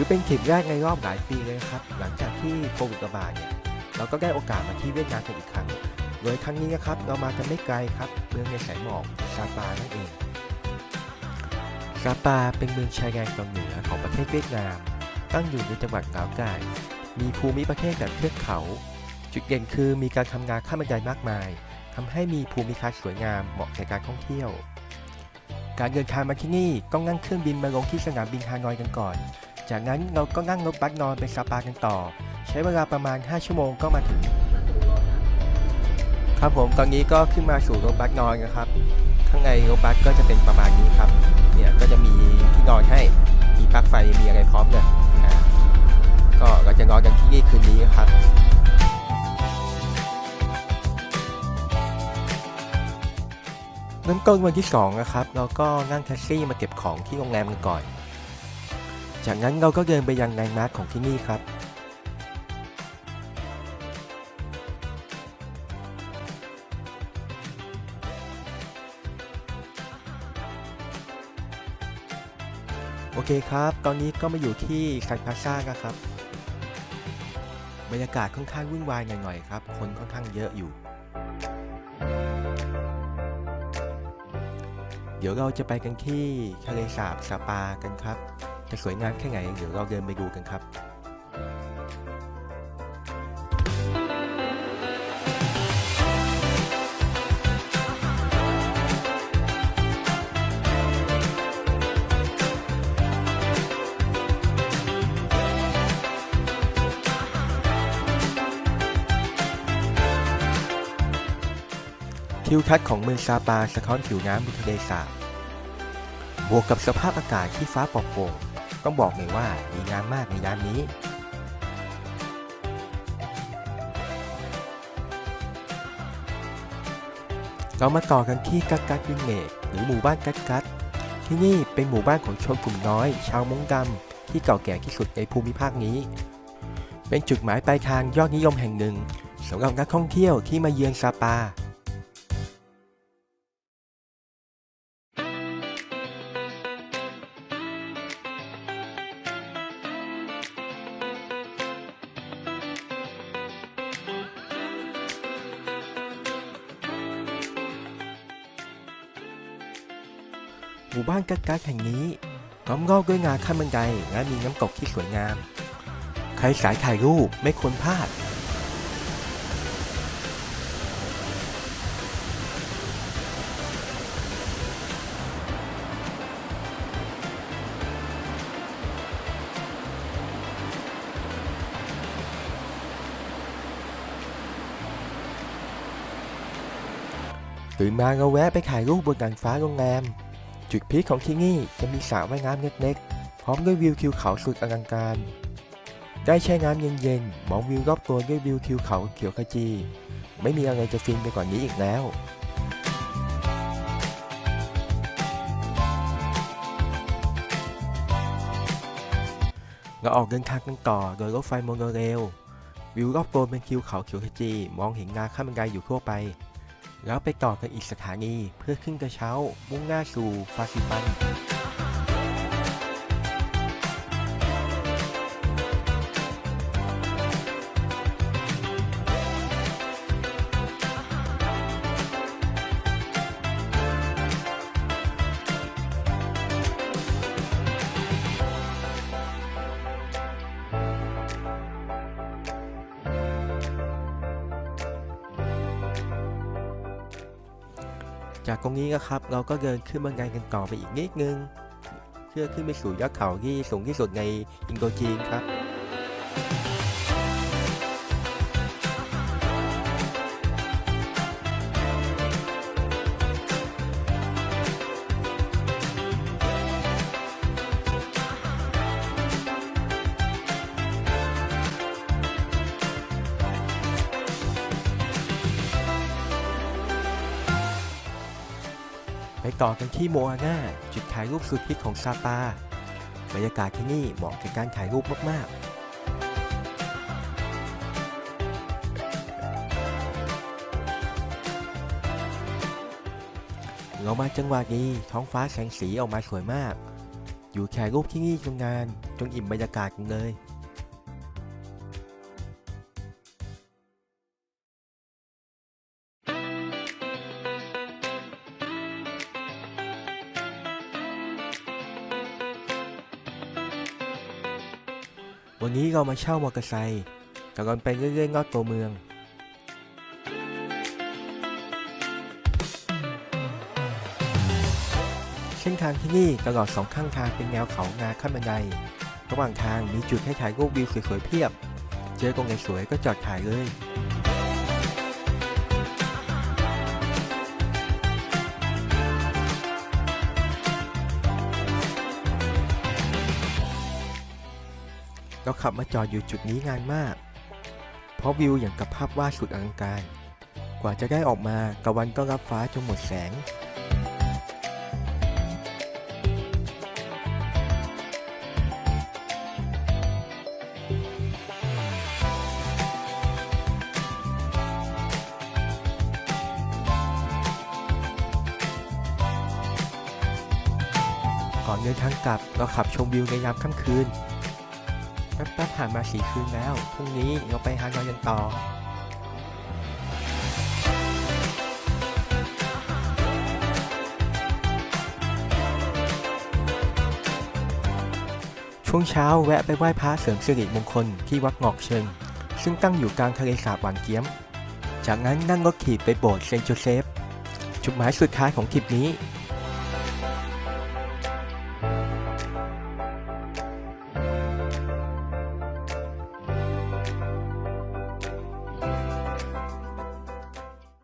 ถือเป็นทริปแรกในรอบหลายปีเลยนะครับ หลังจากที่โควิดระบาดเนี่ยเราก็ได้โอกาสมาที่เวียดนามกันอีกครั้ง โดยครั้งนี้นะครับเรามากันไม่ไกลครับเมืองในสายหมอกซาปานั่นเองซาปาเป็นเมืองชายแดนตอนเหนือของประเทศเวียดนาม ตั้งอยู่ในจังหวัดกาวกายมีภูมิประเทศแบบเทือกเขา จุดเด่นคือมีการทำงานข้ามบันไดมากมายทำให้มีภูมิทัศน์สวยงามเหมาะแก่การท่องเที่ยว การเดินทางมาที่นี่ต้องนั่งเครื่องบินมาลงที่สนามบินฮานอยกันก่อน จากนั้นเราก็นั่งรถบัสนอนไปซาปากันต่อ ใช้เวลาประมาณ 5 ชั่วโมงก็มาถึง ครับผมตอนนี้ก็ขึ้นมาสู่รถบัสนอนนะครับ ข้างในรถบัสก็จะเป็นประมาณนี้ครับ เนี่ยก็จะมีที่นอนให้มีปลั๊กไฟมีอะไรพร้อมเลยอ่าก็เราจะนอนกันที่นี่คืนนี้ครับเริ่มต้นวันที่2นะครับเราก็นั่งแท็กซี่มาเก็บของที่โรงแรมกันก่อน จากนั้นเราก็เดินไปยังแลนด์มาร์คของที่นี่ครับ โอเคครับ ตอนนี้ก็มาอยู่ที่ซันพาซ่านะครับ บรรยากาศค่อนข้างวุ่นวายหน่อยๆครับ คนค่อนข้างเยอะอยู่ เดี๋ยวเราจะไปกันที่ทะเลสาบสปากันครับ จะสวยงามแค่ไหนเดี๋ยวเราเดินไปดูกันครับทิวทัศน์ของเมืองซาปาสะท้อนผิวน้ำบนทะเลสาบ บวกกับสภาพอากาศที่ฟ้าปลอดโปร่ง ต้องบอกเลยว่าดีงามมากในยามนี้ เรามาต่อกันที่กักกักวินเนตหรือหมู่บ้านกักกักที่นี่เป็นหมู่บ้านของชนกลุ่มน้อย ชาวมงดำที่เก่าแก่ที่สุดในภูมิภาคนี้ เป็นจุดหมายปลายทางยอดนิยมแห่งหนึ่งสำหรับนักท่องเที่ยวที่มาเยือนซาปา หมู่บ้านกักกักแห่งนี้ล้อมรอบด้วยงานขั้นบันไดและมีน้ำตกที่สวยงาม ใครสายถ่ายรูปไม่ควรพลาด ตื่นมาเราแวะไปถ่ายรูปบนดาดฟ้าโรงแรม จุดพีคของที่นี่จะมีสระว่ายน้ำเล็กๆ พร้อมด้วยวิวทิวเขาสุดอลังการ ได้แช่น้ำเย็นๆ มองวิวรอบตัวด้วยวิวทิวเขาเขียวขจี ไม่มีอะไรจะฟินไปกว่านี้อีกแล้วเราออกเดินทางกันต่อโดยรถไฟโมโนเรล วิวรอบตัวเป็นทิวเขาเขียวขจี มองเห็นงาข้ามบันไดอยู่ทั่วไป แล้วไปต่อกันอีกสถานีเพื่อขึ้นกระเช้ามุ่งหน้าสู่ฟาซิปัน จากตรงนี้นะครับเราก็เดินขึ้นบันไดกันต่อไปอีกนิดนึง เพื่อขึ้นไปสู่ยอดเขาที่สูงที่สุดในอินโดจีนครับ ต่อกันที่โมอาน่าจุดถ่ายรูปสุดฮิตของซาปา บรรยากาศที่นี่เหมาะกับการถ่ายรูปมาก ๆเรามาจังหวะดีท้องฟ้าแสงสีออกมาสวยมาก อยู่ถ่รูปที่นี่จนนาน จนอิ่มบรรยากาศกันเลย วันนี้เรามาเช่ามอเตอร์ไซค์กำลันไปเรื่อยๆรอบตัวเมืองเส้นทางที่นี่ตลอดสองข้างทางเป็นแนวเขางาขั้นบันได ระหว่างทางมีจุดให้ถ่ายรูปวิวสวยๆเพียบ เจอตรงไหนสวยก็จอดถ่ายเลย เราขับมาจอดอยู่จุดนี้งานมาก เพราะวิวอย่างกับภาพวาดสุดอลังการ กว่าจะได้ออกมากะวันก็รับฟ้าจนหมดแสง ก่อนเดินทางกลับเราขับชมวิวในยามค่ำคืน แป๊บๆผ่านมาสี่คืนแล้ว พรุ่งนี้เราไปฮานอยกันต่อช่วงเช้าแวะไปไหว้พระเสริมสิริมงคลที่วัดงอกเชิง ซึ่งตั้งอยู่กลางทะเลสาบหวานเกี๊ยม จากนั้นนั่งรถขี่ไปโบสถ์เซนต์โจเซฟ จุดหมายสุดท้ายของทริปนี้